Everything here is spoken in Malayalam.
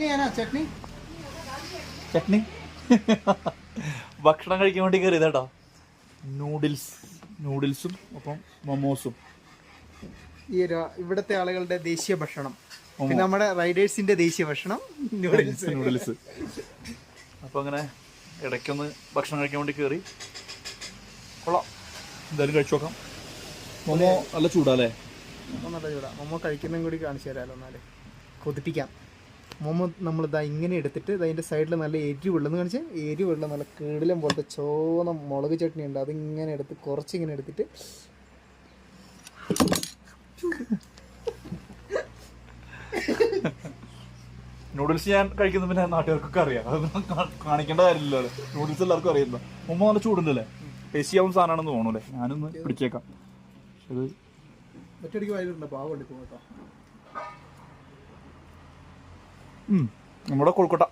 ചട്നി ഏനാ ചട്നി? ചട്നി? ഭക്ഷണം കഴിക്കാൻ വേണ്ടി കയറിയത് കേട്ടോ. നൂഡിൽസ് നൂഡിൽസും ഒപ്പം മൊമോസും ഈ ഇവിടുത്തെ ആളുകളുടെ ദേശീയ ഭക്ഷണം. പിന്നെ നമ്മുടെ റൈഡേഴ്സിന്റെ ദേശീയ ഭക്ഷണം നൂഡിൽസ് നൂഡിൽസ് അപ്പൊ അങ്ങനെ ഇടയ്ക്കൊന്ന് ഭക്ഷണം കഴിക്കാൻ വേണ്ടി കയറി കൊള്ളാം. എന്തായാലും കഴിച്ചു നോക്കാം. മൊമോ നല്ല ചൂടാല്ലേ മൊമോ നല്ല ചൂടാ. മൊമോ കഴിക്കുന്നതും കൂടി കാണിച്ചു തരാമല്ലോ എന്നാൽ. കൊതിപ്പിക്കാം. മൊമ്മ ഇതാ ഇങ്ങനെ എടുത്തിട്ട് അതിന്റെ സൈഡിൽ നല്ല എരിവുള്ളെന്ന് കാണിച്ചാൽ എരിവുള്ള നല്ല കീടിലും പോലത്തെ ചോന്ന മുളക് ചട്നി ഉണ്ട്. അതിങ്ങനെ എടുത്ത് കുറച്ചിങ്ങനെ എടുത്തിട്ട് നൂഡിൽസ് ഞാൻ കഴിക്കുന്ന പിന്നെ നാട്ടുകാർക്കൊക്കെ അറിയാം. അത് കാണിക്കേണ്ട കാര്യമില്ലല്ലോ നൂഡിൽസ് എല്ലാവർക്കും അറിയുന്നോ മുമ്പ് നല്ല ചൂടുണ്ടല്ലേ? ടേസ്റ്റ് ആവുന്ന സാധനമാണെന്ന് തോന്നുന്നു അല്ലേ? ഞാനൊന്ന് പിടിച്ചേക്കാം. പക്ഷെ ഇത് ഒറ്റയടിക്ക് വയലുണ്ട് പാവം എടുക്കും കേട്ടോ. നമ്മുടെ കൊൽക്കട്ട.